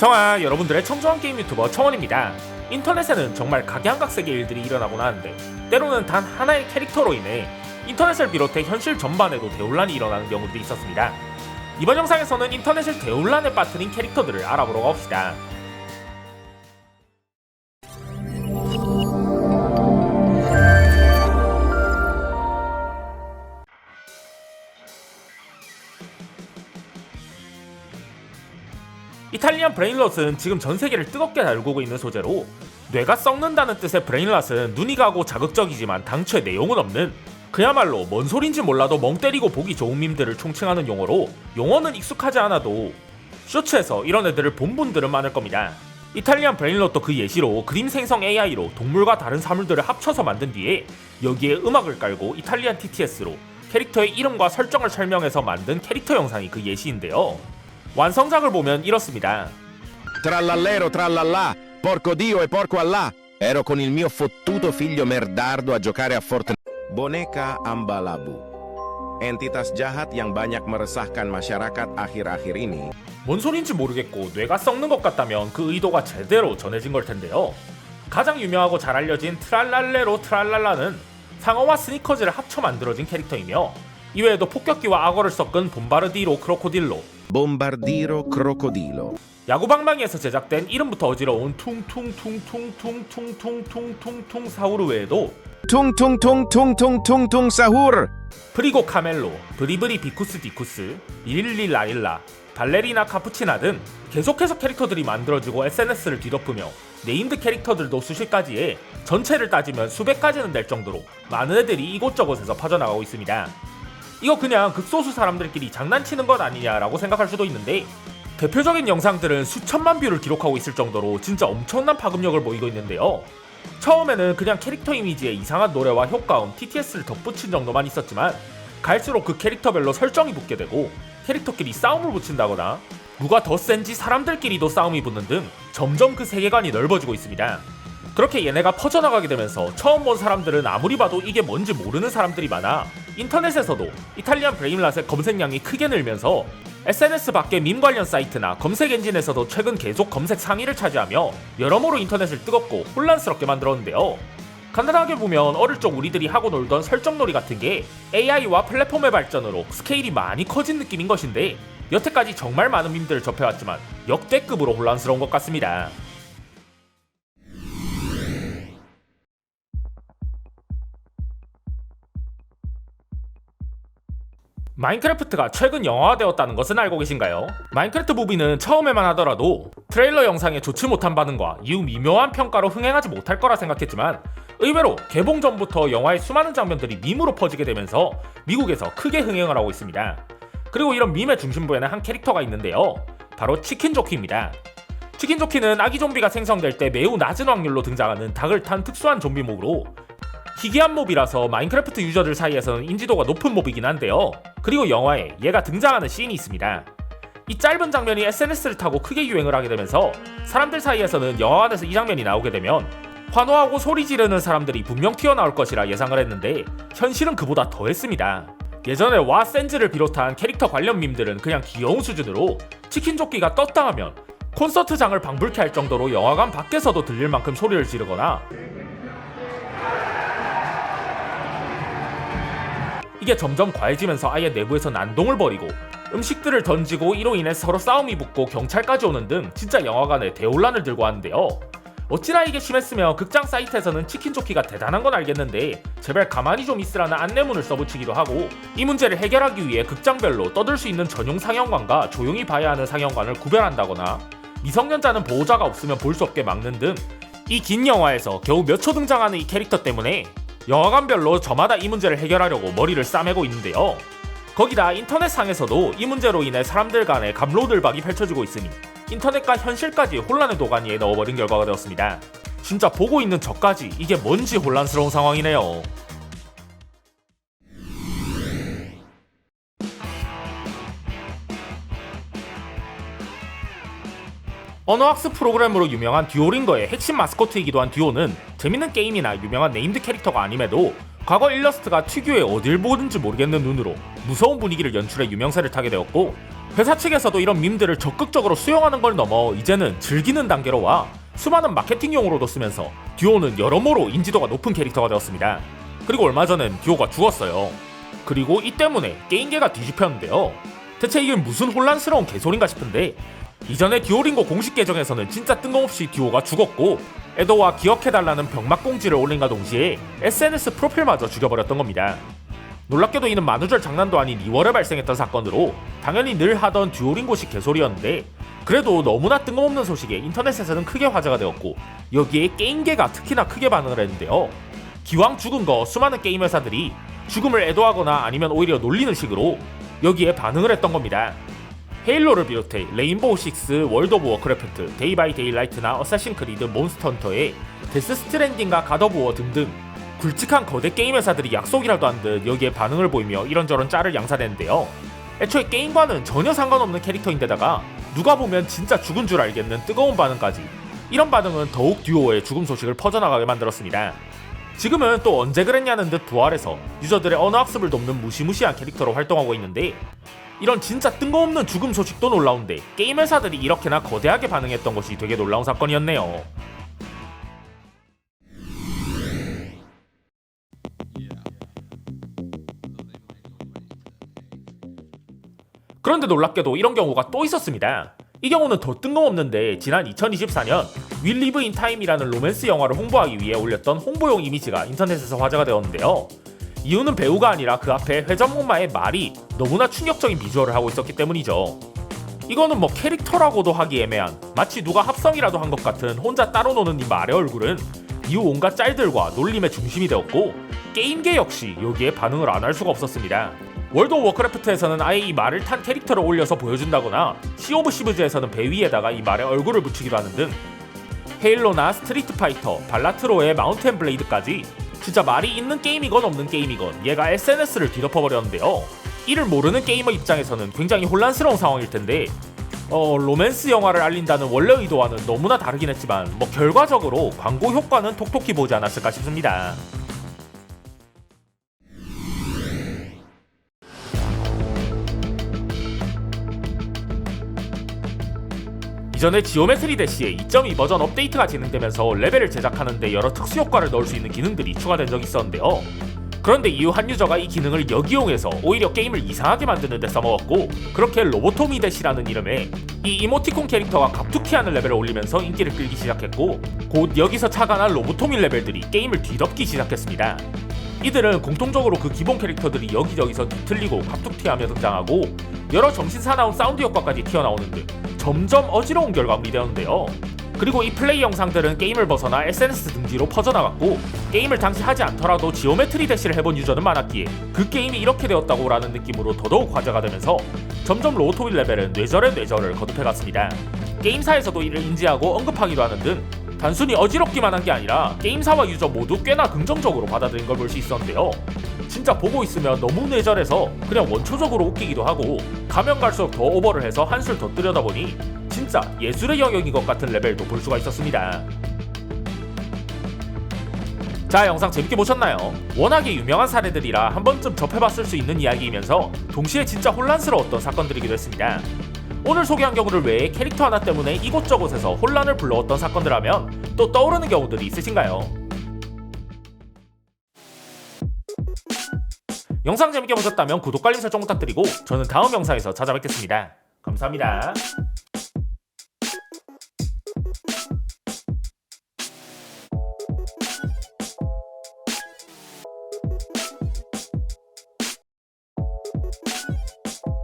청아 여러분들의 청소한 게임 유튜버 청원입니다. 인터넷에는 정말 각양각색의 일들이 일어나곤 하는데 때로는 단 하나의 캐릭터로 인해 인터넷을 비롯해 현실 전반에도 대혼란이 일어나는 경우도 있었습니다. 이번 영상에서는 인터넷을 대혼란에 빠뜨린 캐릭터들을 알아보러 갑시다. 이탈리안 브레인롯은 지금 전 세계를 뜨겁게 달구고 있는 소재로 뇌가 썩는다는 뜻의 브레인롯은 눈이 가고 자극적이지만 당초에 내용은 없는 그야말로 뭔 소린지 몰라도 멍 때리고 보기 좋은 밈들을 총칭하는 용어로 용어는 익숙하지 않아도 쇼츠에서 이런 애들을 본 분들은 많을 겁니다. 이탈리안 브레인롯도 그 예시로 그림 생성 AI로 동물과 다른 사물들을 합쳐서 만든 뒤에 여기에 음악을 깔고 이탈리안 TTS로 캐릭터의 이름과 설정을 설명해서 만든 캐릭터 영상이 그 예시인데요. 완성작을 보면 이렇습니다. Trallallero trallallà, porco Dio e porco Allah. Ero con il mio fottuto figlio merdardo a giocare a Fortnite. Boneka Ambalabu. Entitas jahat yang banyak meresahkan masyarakat akhir-akhir ini 뭔 소린지 모르겠고 뇌가 썩는 것 같다면 그 의도가 제대로 전해진 걸 텐데요. 가장 유명하고 잘 알려진 트랄랄레로 트랄랄라는 상어와 스니커즈를 합쳐 만들어진 캐릭터이며 이외에도 폭격기와 악어를 섞은 bombardiero 크로코딜로 Bombardiro Crocodilo. 야구방망이에서 제작된 이름부터 어지러운 퉁퉁퉁퉁퉁퉁퉁퉁퉁퉁 사우르 외에도 tung sahur. 프리고 카멜로, 브리브리 비쿠스 디쿠스, 릴리 라릴라, 발레리나 카푸치나 등 계속해서 캐릭터들이 만들어지고 SNS를 뒤덮으며 네임드 캐릭터들도 수십 가지에 전체를 따지면 수백 가지는 될 정도로 많은 애들이 이곳저곳에서 퍼져나가고 있습니다. 이거 그냥 극소수 사람들끼리 장난치는 것 아니냐라고 생각할 수도 있는데 대표적인 영상들은 수천만 뷰를 기록하고 있을 정도로 진짜 엄청난 파급력을 보이고 있는데요. 처음에는 그냥 캐릭터 이미지에 이상한 노래와 효과음, TTS를 덧붙인 정도만 있었지만 갈수록 그 캐릭터별로 설정이 붙게 되고 캐릭터끼리 싸움을 붙인다거나 누가 더 센지 사람들끼리도 싸움이 붙는 등 점점 그 세계관이 넓어지고 있습니다. 그렇게 얘네가 퍼져나가게 되면서 처음 본 사람들은 아무리 봐도 이게 뭔지 모르는 사람들이 많아 인터넷에서도 이탈리안 브레임랏의 검색량이 크게 늘면서 SNS 밖의 밈 관련 사이트나 검색 엔진에서도 최근 계속 검색 상위를 차지하며 여러모로 인터넷을 뜨겁고 혼란스럽게 만들었는데요. 간단하게 보면 어릴 적 우리들이 하고 놀던 설정놀이 같은 게 AI와 플랫폼의 발전으로 스케일이 많이 커진 느낌인 것인데 여태까지 정말 많은 밈들을 접해왔지만 역대급으로 혼란스러운 것 같습니다. 마인크래프트가 최근 영화화되었다는 것은 알고 계신가요? 마인크래프트 무비는 처음에만 하더라도 트레일러 영상에 좋지 못한 반응과 이후 미묘한 평가로 흥행하지 못할 거라 생각했지만 의외로 개봉 전부터 영화의 수많은 장면들이 밈으로 퍼지게 되면서 미국에서 크게 흥행을 하고 있습니다. 그리고 이런 밈의 중심부에는 한 캐릭터가 있는데요. 바로 치킨 조키입니다. 치킨 조키는 아기 좀비가 생성될 때 매우 낮은 확률로 등장하는 닭을 탄 특수한 좀비몹으로 희귀한 몹이라서 마인크래프트 유저들 사이에서는 인지도가 높은 몹이긴 한데요. 그리고 영화에 얘가 등장하는 씬이 있습니다. 이 짧은 장면이 SNS를 타고 크게 유행을 하게 되면서 사람들 사이에서는 영화관에서 이 장면이 나오게 되면 환호하고 소리 지르는 사람들이 분명 튀어나올 것이라 예상을 했는데 현실은 그보다 더했습니다. 예전에 와 센즈를 비롯한 캐릭터 관련 밈들은 그냥 귀여운 수준으로 치킨 조끼가 떴다 하면 콘서트장을 방불케 할 정도로 영화관 밖에서도 들릴 만큼 소리를 지르거나 이게 점점 과해지면서 아예 내부에서 난동을 벌이고 음식들을 던지고 이로 인해 서로 싸움이 붙고 경찰까지 오는 등 진짜 영화관에 대혼란을 들고 하는데요. 어찌나 이게 심했으면 극장 사이트에서는 치킨 조끼가 대단한 건 알겠는데 제발 가만히 좀 있으라는 안내문을 써붙이기도 하고 이 문제를 해결하기 위해 극장별로 떠들 수 있는 전용 상영관과 조용히 봐야 하는 상영관을 구별한다거나 미성년자는 보호자가 없으면 볼 수 없게 막는 등 이 긴 영화에서 겨우 몇 초 등장하는 이 캐릭터 때문에 영화관별로 저마다 이 문제를 해결하려고 머리를 싸매고 있는데요. 거기다 인터넷상에서도 이 문제로 인해 사람들 간의 감로들박이 펼쳐지고 있으니 인터넷과 현실까지 혼란의 도가니에 넣어버린 결과가 되었습니다. 진짜 보고 있는 저까지 이게 뭔지 혼란스러운 상황이네요. 언어학습 프로그램으로 유명한 듀오링거의 핵심 마스코트이기도 한 듀오는 재밌는 게임이나 유명한 네임드 캐릭터가 아님에도 과거 일러스트가 특유의 어딜 보는지 모르겠는 눈으로 무서운 분위기를 연출해 유명세를 타게 되었고 회사 측에서도 이런 밈들을 적극적으로 수용하는 걸 넘어 이제는 즐기는 단계로 와 수많은 마케팅용으로도 쓰면서 듀오는 여러모로 인지도가 높은 캐릭터가 되었습니다. 그리고 얼마 전엔 듀오가 죽었어요. 그리고 이 때문에 게임계가 뒤집혔는데요. 대체 이게 무슨 혼란스러운 개소린가 싶은데 이전에 듀오링고 공식 계정에서는 진짜 뜬금없이 듀오가 죽었고 에도와 기억해달라는 병맛 공지를 올린과 동시에 SNS 프로필마저 죽여버렸던 겁니다. 놀랍게도 이는 만우절 장난도 아닌 2월에 발생했던 사건으로 당연히 늘 하던 듀오링고식 개소리였는데 그래도 너무나 뜬금없는 소식에 인터넷에서는 크게 화제가 되었고 여기에 게임계가 특히나 크게 반응을 했는데요. 기왕 죽은 거 수많은 게임 회사들이 죽음을 애도하거나 아니면 오히려 놀리는 식으로 여기에 반응을 했던 겁니다. 헤일로를 비롯해 레인보우 식스, 월드 오브 워크래프트, 데이 바이 데일라이트나 어쌔신 크리드, 몬스터 헌터의 데스 스트랜딩과 갓 오브 워 등등 굵직한 거대 게임 회사들이 약속이라도 한 듯 여기에 반응을 보이며 이런저런 짤을 양산했는데요. 애초에 게임과는 전혀 상관없는 캐릭터인데다가 누가 보면 진짜 죽은 줄 알겠는 뜨거운 반응까지 이런 반응은 더욱 듀오의 죽음 소식을 퍼져나가게 만들었습니다. 지금은 또 언제 그랬냐는 듯 부활해서 유저들의 언어 학습을 돕는 무시무시한 캐릭터로 활동하고 있는데 이런 진짜 뜬금없는 죽음 소식도 놀라운데 게임 회사들이 이렇게나 거대하게 반응했던 것이 되게 놀라운 사건이었네요. 그런데 놀랍게도 이런 경우가 또 있었습니다. 이 경우는 더 뜬금없는데 지난 2024년 We Live in Time이라는 로맨스 영화를 홍보하기 위해 올렸던 홍보용 이미지가 인터넷에서 화제가 되었는데요. 이유는 배우가 아니라 그 앞에 회전목마의 말이 너무나 충격적인 비주얼을 하고 있었기 때문이죠. 이거는 뭐 캐릭터라고도 하기 애매한 마치 누가 합성이라도 한 것 같은 혼자 따로 노는 이 말의 얼굴은 이후 온갖 짤들과 놀림의 중심이 되었고 게임계 역시 여기에 반응을 안 할 수가 없었습니다. 월드 오브 워크래프트에서는 아예 이 말을 탄 캐릭터를 올려서 보여준다거나 시 오브 시브즈에서는 배 위에다가 이 말의 얼굴을 붙이기도 하는 등 헤일로나 스트리트 파이터, 발라트로의 마운텐 블레이드까지 진짜 말이 있는 게임이건 없는 게임이건 얘가 SNS를 뒤덮어버렸는데요. 이를 모르는 게이머 입장에서는 굉장히 혼란스러운 상황일 텐데 어, 로맨스 영화를 알린다는 원래 의도와는 너무나 다르긴 했지만 뭐 결과적으로 광고 효과는 톡톡히 보지 않았을까 싶습니다. 이전에 지오메트리 대시에 2.2 버전 업데이트가 진행되면서 레벨을 제작하는데 여러 특수 효과를 넣을 수 있는 기능들이 추가된 적이 있었는데요. 그런데 이후 한 유저가 이 기능을 역이용해서 오히려 게임을 이상하게 만드는 데 써먹었고 그렇게 로보토미 대시라는 이름의 이 이모티콘 캐릭터가 갑툭튀하는 레벨을 올리면서 인기를 끌기 시작했고 곧 여기서 차관한 로보토미 레벨들이 게임을 뒤덮기 시작했습니다. 이들은 공통적으로 그 기본 캐릭터들이 여기저기서 뒤틀리고 갑툭튀하며 등장하고 여러 정신 사나운 사운드 효과까지 튀어나오는 등 점점 어지러운 결과물이 되었는데요. 그리고 이 플레이 영상들은 게임을 벗어나 SNS 등지로 퍼져나갔고 게임을 당시 하지 않더라도 지오메트리 대시를 해본 유저는 많았기에 그 게임이 이렇게 되었다고 라는 느낌으로 더더욱 화제가 되면서 점점 로토빌 레벨은 뇌절의 뇌절을 거듭해갔습니다. 게임사에서도 이를 인지하고 언급하기도 하는 등 단순히 어지럽기만 한 게 아니라 게임사와 유저 모두 꽤나 긍정적으로 받아들인 걸 볼 수 있었는데요. 진짜 보고 있으면 너무 뇌절해서 그냥 원초적으로 웃기기도 하고 가면 갈수록 더 오버를 해서 한술 더 들여다보니 진짜 예술의 영역인 것 같은 레벨도 볼 수가 있었습니다. 자 영상 재밌게 보셨나요? 워낙에 유명한 사례들이라 한 번쯤 접해봤을 수 있는 이야기이면서 동시에 진짜 혼란스러웠던 사건들이기도 했습니다. 오늘 소개한 경우를 외에 캐릭터 하나 때문에 이곳저곳에서 혼란을 불러왔던 사건들 하면 또 떠오르는 경우들이 있으신가요? 영상 재밌게 보셨다면 구독, 알림 설정 부탁드리고 저는 다음 영상에서 찾아뵙겠습니다. 감사합니다.